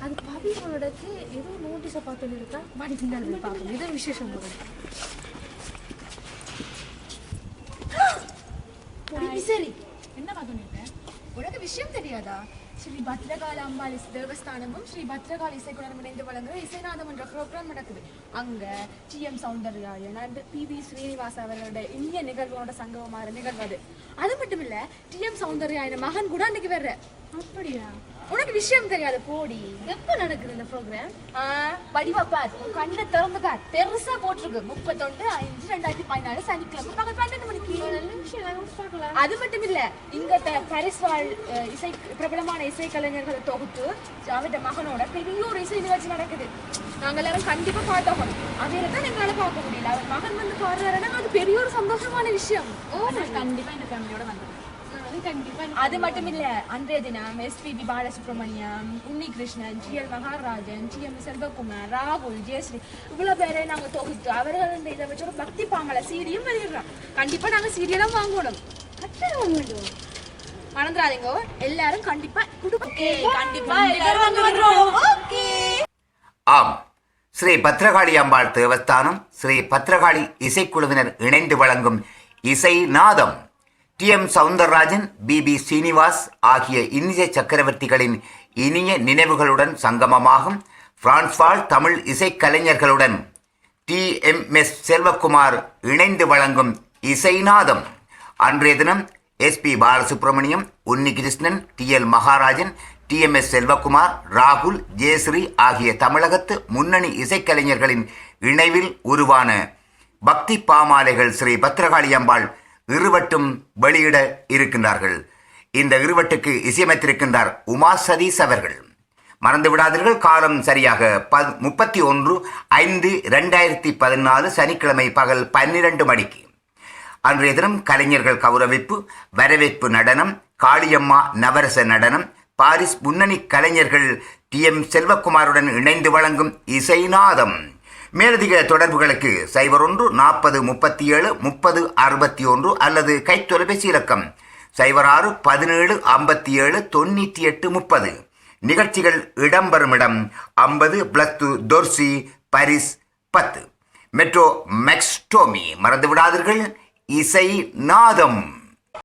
அது பவிகளோடக்கு ஏதோ நோட்டீஸை பார்த்து இருக்கா? மாடி பின்னாடி பார்க்கணும் ஏதோ விசேஷம் போகுது சரி. என்ன பார்த்துட்டு உனக்கு விஷயம் தெரியாதா? ஸ்ரீ பத்ரகாள அம்பாள் தேவஸ்தானமும் ஸ்ரீ பத்ரகாள இசைக்குடன் இணைந்து வழங்குற இசைநாதம் என்ற ப்ரோக்ராம் நடக்குது. அங்க T M Soundararajan and P V Srinivas அவர்களோட இந்திய நிகழ்வோட சங்கமமான நிகழ்வு அது அது மட்டும் இல்ல டி எம் சௌந்தர்யாயன் மகன் கூட அன்னைக்கு வர்ற அப்படியா? உனக்கு விஷயம் தெரியாது போடி. எப்போ நடக்குது இந்த ப்ரோக்ராம் ஆ, வடிவா பார். கண்ணை திறந்து பார். பெருசா போட்டிருக்கு. முப்பத்தொன்று ஐந்து ரெண்டாயிரத்தி பதினாலு சனிக்கிழமை. பகல் பன்னெண்டு மணிக்கு. நல்ல விஷயம் அது மட்டும் இல்ல இங்க அஹ், இசை பிரபலமான இசை கலைஞர்களை தொகுத்து அவருடைய மகனோட பெரிய ஒரு இசை நிகழ்ச்சி நடக்குது. நாங்க எல்லாரும் கண்டிப்பா பார்த்தோம் அவையில தான் எங்களால பார்க்க முடியல. அவர் மகன் வந்து பாடுறாருன்னா அது பெரிய ஒரு சந்தோஷமான விஷயம். ஓ நான் கண்டிப்பாக இந்த ஃபேமிலியோட கண்டிப்பாக அது மட்டும் இல்ல அன்றைய தினம் SPB Balasubrahmanyam Unni Krishnan G L Maharajan T M Selvakumar ராகுல் ஜெயஸ்ரீ இவ்வளவு பேரை நாங்க தொகுத்து அவர்கள் இந்த இதை வச்சு ஒரு பக்தி பாமல சீடியும் வெளியிடுறோம். கண்டிப்பா நாங்க சீரியலும் வாங்கணும். கட்டாயம் வாங்கிடுவோம் மறந்துடாதீங்க எல்லாரும் கண்டிப்பா கண்டிப்பா எல்லாரும் எல்லாரும் ஆம். ஸ்ரீ பத்ரகாளி அம்பாள் தேவஸ்தானம் ஸ்ரீ பத்ரகாளி இசைக்குழுவினர் இணைந்து வழங்கும் Isai Naadham T M Soundararajan P B Srinivas ஆகிய இந்திய சக்கரவர்த்திகளின் இனிய நினைவுகளுடன் சங்கமமாகும். பிரான்ஸ் வாழ் தமிழ் இசைக்கலைஞர்களுடன் டி எம் எஸ் செல்வகுமார் இணைந்து வழங்கும் இசைநாதம். அன்றைய தினம் S P Balasubrahmanyam Unnikrishnan T L Maharajan T M S Selvakumar ராகுல் ஜெயஸ்ரீ ஆகிய தமிழகத்து முன்னணி இசைக்கலைஞர்களின் இணைவில் உருவான பக்தி பாமாலைகள் ஸ்ரீ பத்ரகாளி அம்பாள் இருவட்டும் வெளியிட இருக்கின்றார்கள். இந்த இருவட்டுக்கு இசையமைத்திருக்கின்றார் உமா சதீஷ் அவர்கள். மறந்து விடாதீர்கள் காலம் சரியாக ப முப்பத்தி ஒன்று ஐந்து ரெண்டாயிரத்தி பதினாலு சனிக்கிழமை பகல் பன்னிரண்டு மணிக்கு. அன்றைய தினம் கலைஞர்கள் கௌரவிப்பு வரவேற்பு நடனம் காளியம்மா நவரச நடனம் பாரிஸ் முன்னணி கலைஞர்கள் டி எம் செல்வகுமாருடன் இணைந்து வழங்கும் இசைநாதம். மேலதிக தொடர்புகளுக்கு சைபர் ஒன்று நாற்பது முப்பத்தி ஏழு முப்பது அறுபத்தி ஒன்று அல்லது கைத்தொலைபேசி இலக்கம். சைபர் ஆறு பதினேழு ஐம்பத்தி ஏழு தொண்ணூற்றி எட்டு முப்பது. நிகழ்ச்சிகள் இடம்பெறும் இடம் ஐம்பது பிளத்து தொர்சி பரிஸ் பத்து. மெட்ரோ மெக்ஸ்டோமி மறந்து விடாதீர்கள் இசை நாதம்.